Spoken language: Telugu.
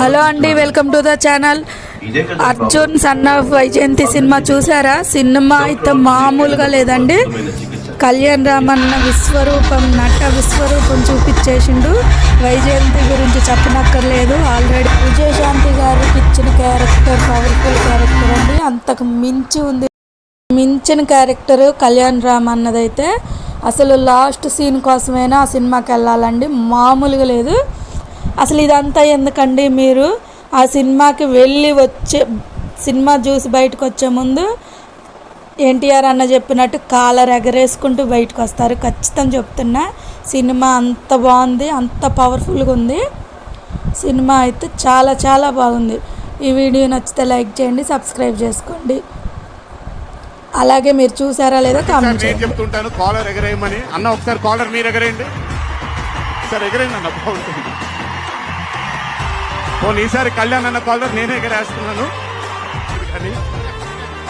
హలో అండి welcome to the channel. Arjun son of Vyjayanthi cinema చూసారా? సినిమా అయితే మామూలుగా లేదండి. కళ్యాణ్ రామన్న విశ్వరూపం నట విశ్వరూపం చూపించేసిండు. వైజయంతి గురించి చెప్పనక్కర్లేదు. ఆల్రెడీ విజయశాంతి గారికి ఇచ్చిన క్యారెక్టర్ పవర్ఫుల్ క్యారెక్టర్ అండి. అంతకు మించి ఉంది. మించిన క్యారెక్టర్ కళ్యాణ్ రామ్ అన్నదైతే. అసలు లాస్ట్ సీన్ కోసమైనా ఆ సినిమాకి వెళ్ళాలండి మామూలుగా లేదు. అసలు ఇదంతా ఎందుకండి మీరు ఆ సినిమాకి వెళ్ళి వచ్చే సినిమా చూసి బయటకు వచ్చే ముందు ఎన్టీఆర్ అన్న చెప్పినట్టు కాలర్ ఎగరేసుకుంటూ బయటకు వస్తారు. ఖచ్చితంగా చెప్తున్నా సినిమా అంత బాగుంది అంత పవర్ఫుల్గా ఉంది. సినిమా అయితే చాలా చాలా బాగుంది. ఈ వీడియో నచ్చితే లైక్ చేయండి సబ్స్క్రైబ్ చేసుకోండి. అలాగే మీరు చూసారా లేదో కామెంట్ నేను చెప్తుంటాను కాలర్ ఎగరేయమని. అన్న ఒకసారి కాలర్ మీరు ఎగరేయండి. సార్ ఎగరేయండి అన్న బాగుంటుంది. పోనీ కళ్యాణ్ అన్న కాలర్ నేనే ఎగరేస్తున్నాను కానీ